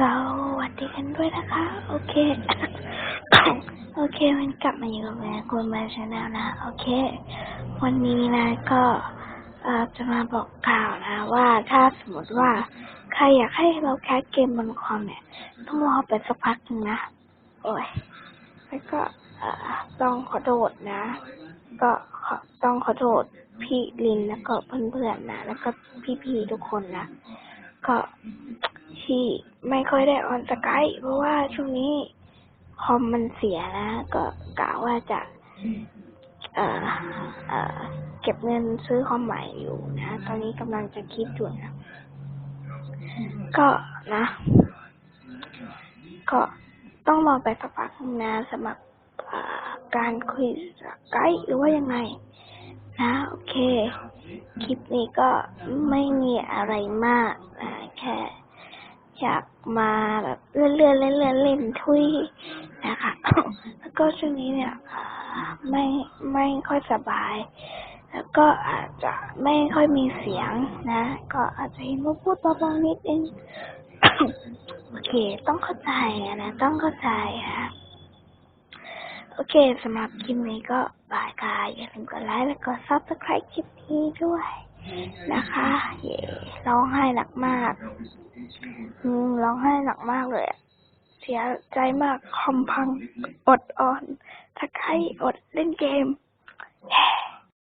สวัสดีกันด้วยนะคะ โอเค โอเค มันกลับมาอยู่กับแม่คุณมาชาแนลนะ โอเค วันนี้นะก็จะมาบอกกล่าวนะ ว่าถ้าสมมติว่า ใครอยากให้เราแคสเกมบนคอมเนี่ย ต้องรอไปสักพักหนึ่งนะ โอ้ยแล้วก็ต้องขอโทษนะ ก็ขอต้องขอโทษพี่ลินแล้วก็เพื่อนๆนะ แล้วก็พี่ๆทุกคนนะ ก็ ที่ไม่ค่อยได้ออนสกายเพราะว่าช่วงนี้คอมมันเสียนะ ก็กะว่าจะ เอ่อเอ่อเก็บเงินซื้อคอมใหม่อยู่นะ ตอนนี้กำลังจะคิดอยู่นะ ก็นะ ก็ต้องรอไปสักพักหนึ่งนะสำหรับอ่าการคุยสกายหรือว่ายังไงนะโอเค คลิปนี้ก็ไม่มีอะไรมากนะแค่ อยากมาแบบเลื่อนเลื่อนเล่นเล่นเล่นทุยนะคะแล้วก็ช่วงนี้เนี่ยไม่ไม่ค่อยสบาย แล้วก็อาจจะไม่ค่อยมีเสียงนะ ก็อาจจะเห็นว่าพูดเบาๆนิดเองโอเค ต้องเข้าใจนะต้องเข้าใจค่ะโอเคสำหรับคลิปนี้ก็บายกายอย่าลืมกดไลค์และกดซับสไครต์คลิปนี้ด้วยนะคะ เย่ร้องไห้หนักมาก อืมร้องไห้หนักมากเลยอะเสียใจมากคอมพัง อดออนถ้าใครอดเล่นเกมแย่